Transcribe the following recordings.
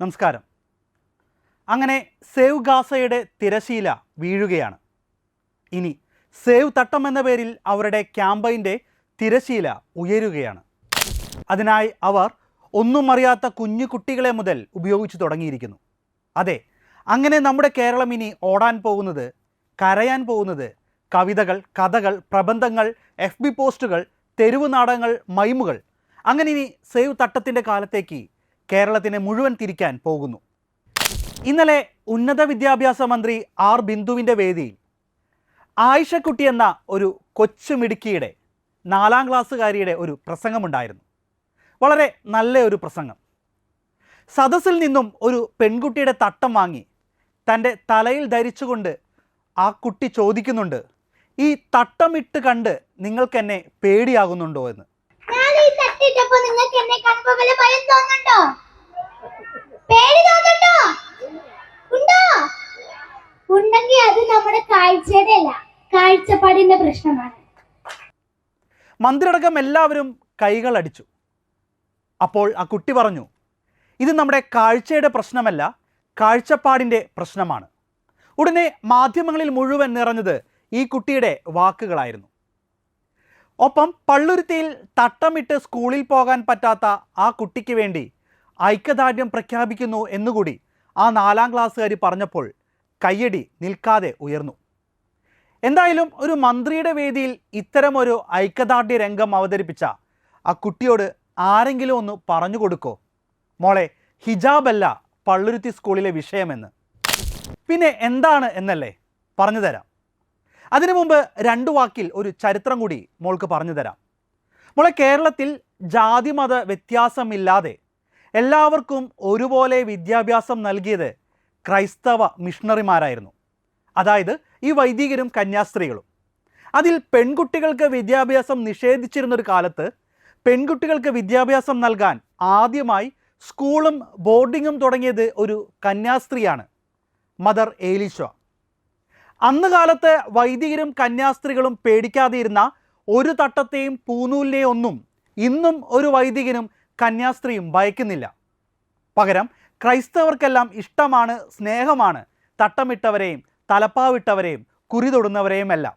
നമസ്കാരം. അങ്ങനെ സേവ് ഗാസയുടെ തിരശീല വീഴുകയാണ്. ഇനി സേവ് തട്ടം എന്ന പേരിൽ അവരുടെ ക്യാമ്പയിന്റെ തിരശീല ഉയരുകയാണ്. അതിനായി അവർ ഒന്നും അറിയാത്ത കുഞ്ഞു കുട്ടികളെ മുതൽ ഉപയോഗിച്ചു തുടങ്ങിയിരിക്കുന്നു. അതെ അങ്ങനെ നമ്മുടെ കേരളം ഇനി ഓടാൻ പോകുന്നത് കരയാൻ പോകുന്നത് കവിതകൾ കഥകൾ പ്രബന്ധങ്ങൾ എഫ് ബി പോസ്റ്റുകൾ തെരുവ് നാടകങ്ങൾ മൈമുകൾ. അങ്ങനെ ഇനി സേവ് തട്ടത്തിന്റെ കാലത്തേക്ക് കേരളത്തിനെ മുഴുവൻ തിരിക്കാൻ പോകുന്നു. ഇന്നലെ ഉന്നത വിദ്യാഭ്യാസ മന്ത്രി ആർ ബിന്ദുവിന്റെ വേദിയിൽ ആയിഷക്കുട്ടി എന്ന ഒരു കൊച്ചു മിടുക്കിയുടെ നാലാം ക്ലാസ്സുകാരിയുടെ ഒരു പ്രസംഗമുണ്ടായിരുന്നു. വളരെ നല്ല ഒരു പ്രസംഗം. സദസ്സിൽ നിന്നും ഒരു പെൺകുട്ടിയുടെ തട്ടം വാങ്ങി തന്റെ തലയിൽ ധരിച്ചുകൊണ്ട് ആ കുട്ടി ചോദിക്കുന്നുണ്ട് ഈ തട്ടമിട്ട് കണ്ട് നിങ്ങൾക്കെന്നെ പേടിയാകുന്നുണ്ടോ? എന്ന്. ഈ തട്ടിട്ടപ്പോ നിങ്ങൾക്ക് എന്നെ കാണുമ്പോ വല്ല ഭയം തോന്നുന്നുണ്ടോ? പേടി തോന്നുന്നുണ്ടോ? ഉണ്ടോ? ഉണ്ടെങ്കിൽ അത് നമ്മുടെ കാഴ്ചയുടെ അല്ല കാഴ്ചപ്പാടിന്റെ പ്രശ്നമാണ്. മന്ത്രിയടക്കം എല്ലാവരും കൈകൾ അടിച്ചു. അപ്പോൾ ആ കുട്ടി പറഞ്ഞു ഇത് നമ്മുടെ കാഴ്ചയുടെ പ്രശ്നമല്ല കാഴ്ചപ്പാടിന്റെ പ്രശ്നമാണ്. ഉടനെ മാധ്യമങ്ങളിൽ മുഴുവൻ നിറഞ്ഞത് ഈ കുട്ടിയുടെ വാക്കുകളായിരുന്നു. ഒപ്പം പള്ളുരുത്തിയിൽ തട്ടമിട്ട് സ്കൂളിൽ പോകാൻ പറ്റാത്ത ആ കുട്ടിക്ക് വേണ്ടി ഐക്യദാർഢ്യം പ്രഖ്യാപിക്കുന്നു എന്നുകൂടി ആ നാലാം ക്ലാസ്സുകാരി പറഞ്ഞപ്പോൾ കയ്യടി നിൽക്കാതെ ഉയർന്നു. എന്തായാലും ഒരു മന്ത്രിയുടെ വേദിയിൽ ഇത്തരമൊരു ഐക്യദാർഢ്യ രംഗം അവതരിപ്പിച്ച ആ കുട്ടിയോട് ആരെങ്കിലും ഒന്ന് പറഞ്ഞു കൊടുക്കോ? മോളെ ഹിജാബല്ല പള്ളുരുത്തി സ്കൂളിലെ വിഷയമെന്ന്. പിന്നെ എന്താണ് എന്നല്ലേ? പറഞ്ഞു തരാം. അതിനു മുമ്പ് രണ്ടു വാക്കിൽ ഒരു ചരിത്രം കൂടി മോൾക്ക് പറഞ്ഞു തരാം. മോളെ കേരളത്തിൽ ജാതിമത വ്യത്യാസമില്ലാതെ എല്ലാവർക്കും ഒരുപോലെ വിദ്യാഭ്യാസം നൽകിയത് ക്രൈസ്തവ മിഷണറിമാരായിരുന്നു. അതായത് ഈ വൈദികരും കന്യാസ്ത്രീകളും. അതിൽ പെൺകുട്ടികൾക്ക് വിദ്യാഭ്യാസം നിഷേധിച്ചിരുന്നൊരു കാലത്ത് പെൺകുട്ടികൾക്ക് വിദ്യാഭ്യാസം നൽകാൻ ആദ്യമായി സ്കൂളും ബോർഡിങ്ങും തുടങ്ങിയത് ഒരു കന്യാസ്ത്രീയാണ് മദർ ഏലിശ. അന്ന് കാലത്ത് വൈദികരും കന്യാസ്ത്രീകളും പേടിക്കാതിരുന്ന ഒരു തട്ടത്തെയും പൂനൂലിനെയും ഒന്നും ഇന്നും ഒരു വൈദികനും കന്യാസ്ത്രീയും ഭയക്കുന്നില്ല. പകരം ക്രൈസ്തവർക്കെല്ലാം ഇഷ്ടമാണ് സ്നേഹമാണ് തട്ടമിട്ടവരെയും തലപ്പാവിട്ടവരെയും കുറി തൊടുന്നവരെയുമെല്ലാം.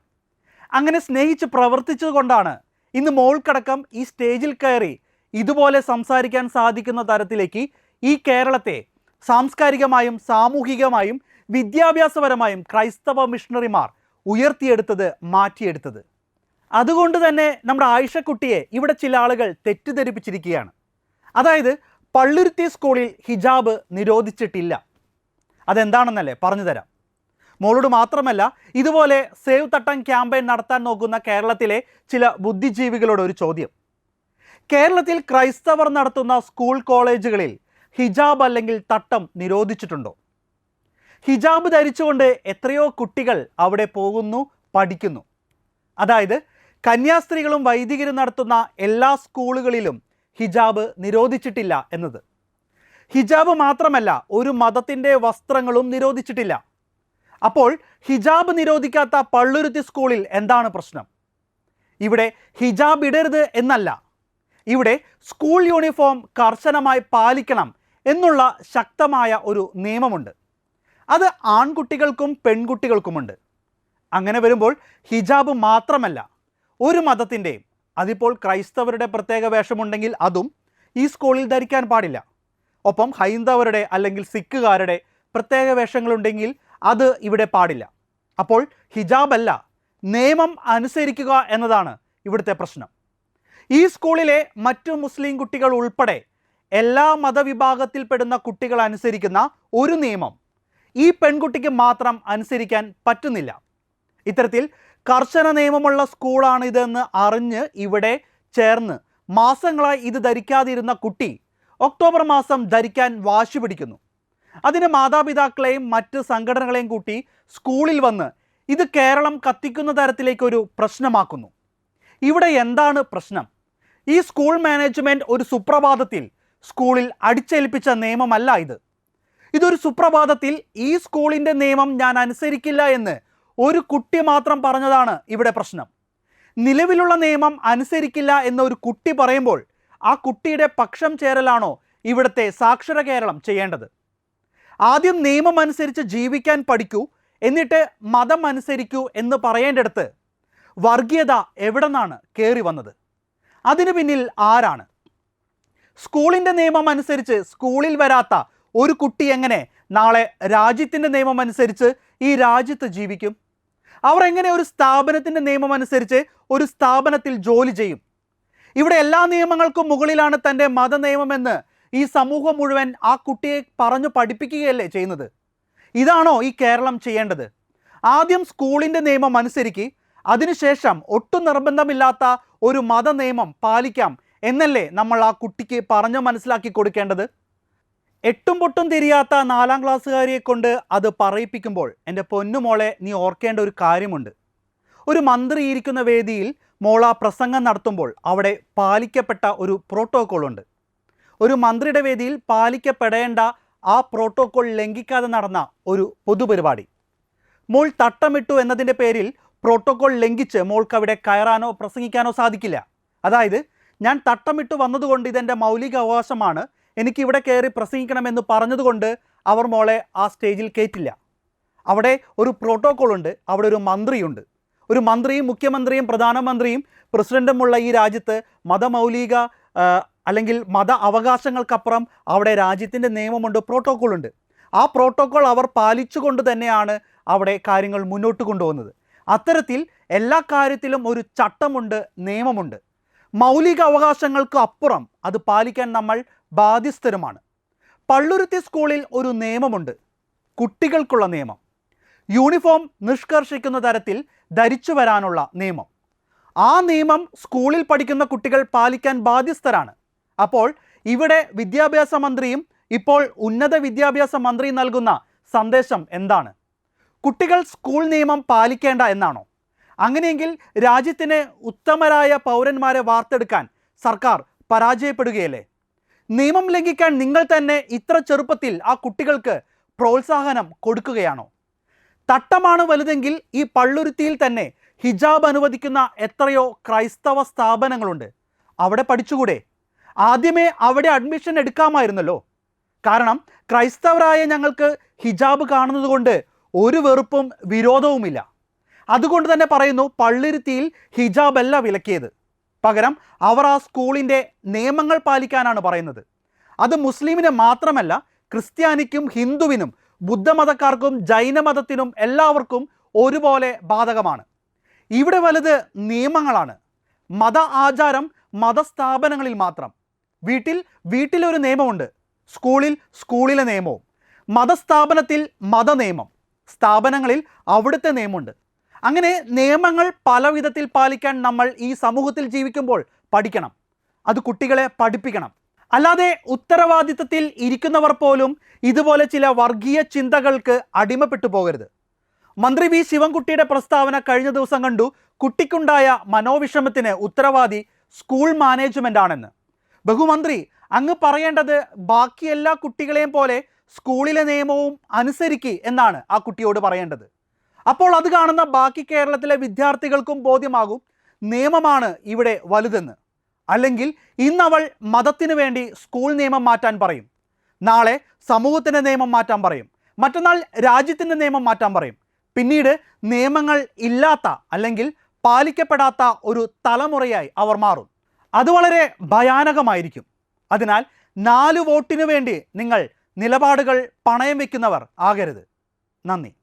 അങ്ങനെ സ്നേഹിച്ച് പ്രവർത്തിച്ചതുകൊണ്ടാണ് ഇന്ന് മോൾക്കടക്കം ഈ സ്റ്റേജിൽ കയറി ഇതുപോലെ സംസാരിക്കാൻ സാധിക്കുന്ന തരത്തിലേക്ക് ഈ കേരളത്തെ സാംസ്കാരികമായും സാമൂഹികമായും വിദ്യാഭ്യാസപരമായും ക്രൈസ്തവ മിഷണറിമാർ ഉയർത്തിയെടുത്തത് മാറ്റിയെടുത്തത്. അതുകൊണ്ട് തന്നെ നമ്മുടെ ആയിഷക്കുട്ടിയെ ഇവിടെ ചില ആളുകൾ തെറ്റിദ്ധരിപ്പിച്ചിരിക്കുകയാണ്. അതായത് പള്ളുരുത്തി സ്കൂളിൽ ഹിജാബ് നിരോധിച്ചിട്ടില്ല. അതെന്താണെന്നല്ലേ പറഞ്ഞു തരാം. മോളോട് മാത്രമല്ല ഇതുപോലെ സേവ് തട്ടം ക്യാമ്പയിൻ നടത്താൻ നോക്കുന്ന കേരളത്തിലെ ചില ബുദ്ധിജീവികളോട് ഒരു ചോദ്യം. കേരളത്തിൽ ക്രൈസ്തവർ നടത്തുന്ന സ്കൂൾ കോളേജുകളിൽ ഹിജാബ് അല്ലെങ്കിൽ തട്ടം നിരോധിച്ചിട്ടുണ്ടോ? ഹിജാബ് ധരിച്ചുകൊണ്ട് എത്രയോ കുട്ടികൾ അവിടെ പോകുന്നു പഠിക്കുന്നു. അതായത് കന്യാസ്ത്രീകളും വൈദികരും നടത്തുന്ന എല്ലാ സ്കൂളുകളിലും ഹിജാബ് നിരോധിച്ചിട്ടില്ല എന്നത്. ഹിജാബ് മാത്രമല്ല ഒരു മതത്തിന്റെ വസ്ത്രങ്ങളും നിരോധിച്ചിട്ടില്ല. അപ്പോൾ ഹിജാബ് നിരോധിക്കാത്ത പള്ളുരുത്തി സ്കൂളിൽ എന്താണ് പ്രശ്നം? ഇവിടെ ഹിജാബ് ഇടരുത് എന്നല്ല. ഇവിടെ സ്കൂൾ യൂണിഫോം കർശനമായി പാലിക്കണം എന്നുള്ള ശക്തമായ ഒരു നിയമമുണ്ട്. അത് ആൺകുട്ടികൾക്കും പെൺകുട്ടികൾക്കുമുണ്ട്. അങ്ങനെ വരുമ്പോൾ ഹിജാബ് മാത്രമല്ല ഒരു മതത്തിന്റെയും അതിപ്പോൾ ക്രൈസ്തവരുടെ പ്രത്യേക വേഷമുണ്ടെങ്കിൽ അതും ഈ സ്കൂളിൽ ധരിക്കാൻ പാടില്ല. ഒപ്പം ഹൈന്ദവരുടെ അല്ലെങ്കിൽ സിഖുകാരുടെ പ്രത്യേക വേഷങ്ങളുണ്ടെങ്കിൽ അത് ഇവിടെ പാടില്ല. അപ്പോൾ ഹിജാബല്ല നിയമം അനുസരിക്കുക എന്നതാണ് ഇവിടുത്തെ പ്രശ്നം. ഈ സ്കൂളിലെ മറ്റു മുസ്ലിം കുട്ടികൾ ഉൾപ്പെടെ എല്ലാ മതവിഭാഗത്തിൽപ്പെടുന്ന കുട്ടികൾ അനുസരിക്കുന്ന ഒരു നിയമം ഈ പെൺകുട്ടിക്ക് മാത്രം അനുസരിക്കാൻ പറ്റുന്നില്ല. ഇത്തരത്തിൽ കർശന നിയമമുള്ള സ്കൂളാണ് ഇതെന്ന് അറിഞ്ഞ് ഇവിടെ ചേർന്ന് മാസങ്ങളായി ഇത് ധരിക്കാതിരുന്ന കുട്ടി ഒക്ടോബർ മാസം ധരിക്കാൻ വാശി പിടിക്കുന്നു. അതിന് മാതാപിതാക്കളെയും മറ്റ് സംഘടനകളെയും കൂട്ടി സ്കൂളിൽ വന്ന് ഇത് കേരളം കത്തിക്കുന്ന തരത്തിലേക്കൊരു പ്രശ്നമാക്കുന്നു. ഇവിടെ എന്താണ് പ്രശ്നം? ഈ സ്കൂൾ മാനേജ്മെന്റ് ഒരു സുപ്രഭാതത്തിൽ സ്കൂളിൽ അടിച്ചേൽപ്പിച്ച നിയമമല്ല ഇത്. ഇതൊരു സുപ്രഭാതത്തിൽ ഈ സ്കൂളിന്റെ നിയമം ഞാൻ അനുസരിക്കില്ല എന്ന് ഒരു കുട്ടി മാത്രം പറഞ്ഞതാണ് ഇവിടെ പ്രശ്നം. നിലവിലുള്ള നിയമം അനുസരിക്കില്ല എന്ന് ഒരു കുട്ടി പറയുമ്പോൾ ആ കുട്ടിയുടെ പക്ഷം ചേരലാണോ ഇവിടുത്തെ സാക്ഷര കേരളം ചെയ്യേണ്ടത്? ആദ്യം നിയമം അനുസരിച്ച് ജീവിക്കാൻ പഠിക്കൂ എന്നിട്ട് മതം അനുസരിക്കൂ എന്ന് പറയേണ്ടടുത്ത് വർഗീയത എവിടെ നിന്നാണ് കയറി വന്നത്? അതിനു പിന്നിൽ ആരാണ്? സ്കൂളിന്റെ നിയമം അനുസരിച്ച് സ്കൂളിൽ വരാത്ത ഒരു കുട്ടി എങ്ങനെ നാളെ രാജ്യത്തിന്റെ നിയമം അനുസരിച്ച് ഈ രാജ്യത്ത് ജീവിക്കും? അവർ എങ്ങനെ ഒരു സ്ഥാപനത്തിന്റെ നിയമം അനുസരിച്ച് ഒരു സ്ഥാപനത്തിൽ ജോലി ചെയ്യും? ഇവിടെ എല്ലാ നിയമങ്ങൾക്കും മുകളിലാണ് തന്റെ മതനിയമമെന്ന് ഈ സമൂഹം മുഴുവൻ ആ കുട്ടിയെ പറഞ്ഞു പഠിപ്പിക്കുകയല്ലേ ചെയ്യുന്നത്? ഇതാണോ ഈ കേരളം ചെയ്യേണ്ടത്? ആദ്യം സ്കൂളിന്റെ നിയമം അനുസരിക്ക് അതിനുശേഷം ഒട്ടും നിർബന്ധമില്ലാത്ത ഒരു മതനിയമം പാലിക്കാം എന്നല്ലേ നമ്മൾ ആ കുട്ടിക്ക് പറഞ്ഞു മനസ്സിലാക്കി കൊടുക്കേണ്ടത്? എട്ടും പൊട്ടും തിരിയാത്ത നാലാം ക്ലാസ്സുകാരിയെ കൊണ്ട് അത് പറയിപ്പിക്കുമ്പോൾ എന്റെ പൊന്നുമോളെ നീ ഓർക്കേണ്ട ഒരു കാര്യമുണ്ട്. ഒരു മന്ത്രി ഇരിക്കുന്ന വേദിയിൽ മോള പ്രസംഗം നടത്തുമ്പോൾ അവിടെ പാലിക്കപ്പെട്ട ഒരു പ്രോട്ടോകോൾ ഉണ്ട്. ഒരു മന്ത്രിയുടെ വേദിയിൽ പാലിക്കപ്പെടേണ്ട ആ പ്രോട്ടോക്കോൾ ലംഘിക്കാതെ നടന്ന ഒരു പൊതുപരിപാടി. മോൾ തട്ടമിട്ടു എന്നതിന്റെ പേരിൽ പ്രോട്ടോക്കോൾ ലംഘിച്ച് മോൾക്ക് അവിടെ കയറാനോ പ്രസംഗിക്കാനോ സാധിക്കില്ല. അതായത് ഞാൻ തട്ടമിട്ട് വന്നതുകൊണ്ട് ഇതെന്റെ മൗലിക അവകാശമാണ് എനിക്ക് ഇവിടെ കയറി പ്രസംഗിക്കണമെന്ന് പറഞ്ഞതുകൊണ്ട് അവർ മോളെ ആ സ്റ്റേജിൽ കയറ്റില്ല അവിടെ ഒരു പ്രോട്ടോകോൾ ഉണ്ട് അവിടെ ഒരു മന്ത്രിയുണ്ട്. ഒരു മന്ത്രിയും മുഖ്യമന്ത്രിയും പ്രധാനമന്ത്രിയും പ്രസിഡന്റുമുള്ള ഈ രാജ്യത്ത് മതമൗലിക അല്ലെങ്കിൽ മത അവകാശങ്ങൾക്കപ്പുറം അവിടെ രാജ്യത്തിന്റെ നിയമമുണ്ട് പ്രോട്ടോകോൾ ഉണ്ട്. ആ പ്രോട്ടോകോൾ അവർ പാലിച്ചുകൊണ്ട് തന്നെയാണ് അവിടെ കാര്യങ്ങൾ മുന്നോട്ട് കൊണ്ടുപോകുന്നത്. അത്തരത്തിൽ എല്ലാ കാര്യത്തിലും ഒരു ചട്ടമുണ്ട് നിയമമുണ്ട്. മൗലിക അവകാശങ്ങൾക്ക് അപ്പുറം അത് പാലിക്കാൻ നമ്മൾ ബാധ്യസ്ഥരുമാണ്. പള്ളുരുത്തി സ്കൂളിൽ ഒരു നിയമമുണ്ട്. കുട്ടികൾക്കുള്ള നിയമം. യൂണിഫോം നിഷ്കർഷിക്കുന്ന തരത്തിൽ ധരിച്ചു വരാനുള്ള നിയമം. ആ നിയമം സ്കൂളിൽ പഠിക്കുന്ന കുട്ടികൾ പാലിക്കാൻ ബാധ്യസ്ഥരാണ്. അപ്പോൾ ഇവിടെ വിദ്യാഭ്യാസ മന്ത്രിയും ഇപ്പോൾ ഉന്നത വിദ്യാഭ്യാസ മന്ത്രി നൽകുന്ന സന്ദേശം എന്താണ്? കുട്ടികൾ സ്കൂൾ നിയമം പാലിക്കേണ്ട എന്നാണോ? അങ്ങനെയെങ്കിൽ രാജ്യത്തിന് ഉത്തമരായ പൗരന്മാരെ വാർത്തെടുക്കാൻ സർക്കാർ പരാജയപ്പെടുകയല്ലേ? നിയമം ലംഘിക്കാൻ നിങ്ങൾ തന്നെ ഇത്ര ചെറുപ്പത്തിൽ ആ കുട്ടികൾക്ക് പ്രോത്സാഹനം കൊടുക്കുകയാണോ? തട്ടമാണ് വലുതെങ്കിൽ ഈ പള്ളുരുത്തിയിൽ തന്നെ ഹിജാബ് അനുവദിക്കുന്ന എത്രയോ ക്രൈസ്തവ സ്ഥാപനങ്ങളുണ്ട്. അവിടെ പഠിച്ചുകൂടെ? ആദ്യമേ അവിടെ അഡ്മിഷൻ എടുക്കാമായിരുന്നല്ലോ. കാരണം ക്രൈസ്തവരായ ഞങ്ങൾക്ക് ഹിജാബ് കാണുന്നത് കൊണ്ട് ഒരു വെറുപ്പും വിരോധവുമില്ല. അതുകൊണ്ട് തന്നെ പറയുന്നു പള്ളിരുത്തിയിൽ ഹിജാബല്ല വിലക്കിയത്. പകരം അവർ ആ സ്കൂളിന്റെ നിയമങ്ങൾ പാലിക്കാനാണ് പറയുന്നത്. അത് മുസ്ലിമിന് മാത്രമല്ല ക്രിസ്ത്യാനിക്കും ഹിന്ദുവിനും ബുദ്ധമതക്കാർക്കും ജൈനമതത്തിനും എല്ലാവർക്കും ഒരുപോലെ ബാധകമാണ്. ഇവിടെ വലുത് നിയമങ്ങളാണ്. മത ആചാരം മതസ്ഥാപനങ്ങളിൽ മാത്രം. വീട്ടിൽ വീട്ടിലൊരു നിയമമുണ്ട്. സ്കൂളിൽ സ്കൂളിലെ നിയമവും. മതസ്ഥാപനത്തിൽ മതനിയമം. സ്ഥാപനങ്ങളിൽ അവിടുത്തെ നിയമമുണ്ട്. അങ്ങനെ നിയമങ്ങൾ പല വിധത്തിൽ പാലിക്കാൻ നമ്മൾ ഈ സമൂഹത്തിൽ ജീവിക്കുമ്പോൾ പഠിക്കണം. അത് കുട്ടികളെ പഠിപ്പിക്കണം. അല്ലാതെ ഉത്തരവാദിത്തത്തിൽ ഇരിക്കുന്നവർ പോലും ഇതുപോലെ ചില വർഗീയ ചിന്തകൾക്ക് അടിമപ്പെട്ടു പോകരുത്. മന്ത്രി വി ശിവൻകുട്ടിയുടെ പ്രസ്താവന കഴിഞ്ഞ ദിവസം കണ്ടു കുട്ടിക്കുണ്ടായ മനോവിഷമത്തിന് ഉത്തരവാദി സ്കൂൾ മാനേജ്മെന്റ് ആണെന്ന്. ബഹുമന്ത്രി അങ്ങ് പറയേണ്ടത് ബാക്കി എല്ലാ കുട്ടികളെയും പോലെ സ്കൂളിലെ നിയമവും അനുസരിക്കുക എന്നാണ് ആ കുട്ടിയോട് പറയേണ്ടത്. അപ്പോൾ അത് കാണുന്ന ബാക്കി കേരളത്തിലെ വിദ്യാർത്ഥികൾക്കും ബോധ്യമാകും നിയമമാണ് ഇവിടെ വലുതെന്ന്. അല്ലെങ്കിൽ ഇന്നവൾ മതത്തിനു വേണ്ടി സ്കൂൾ നിയമം മാറ്റാൻ പറയും. നാളെ സമൂഹത്തിന്റെ നിയമം മാറ്റാൻ പറയും. മറ്റന്നാൾ രാജ്യത്തിന്റെ നിയമം മാറ്റാൻ പറയും. പിന്നീട് നിയമങ്ങൾ ഇല്ലാത്ത അല്ലെങ്കിൽ പാലിക്കപ്പെടാത്ത ഒരു തലമുറയായി അവർ മാറും. അത് വളരെ ഭയാനകമായിരിക്കും. അതിനാൽ നാല് വോട്ടിനു വേണ്ടി നിങ്ങൾ നിലപാടുകൾ പണയം വയ്ക്കുന്നവർ ആകരുത്. നന്ദി.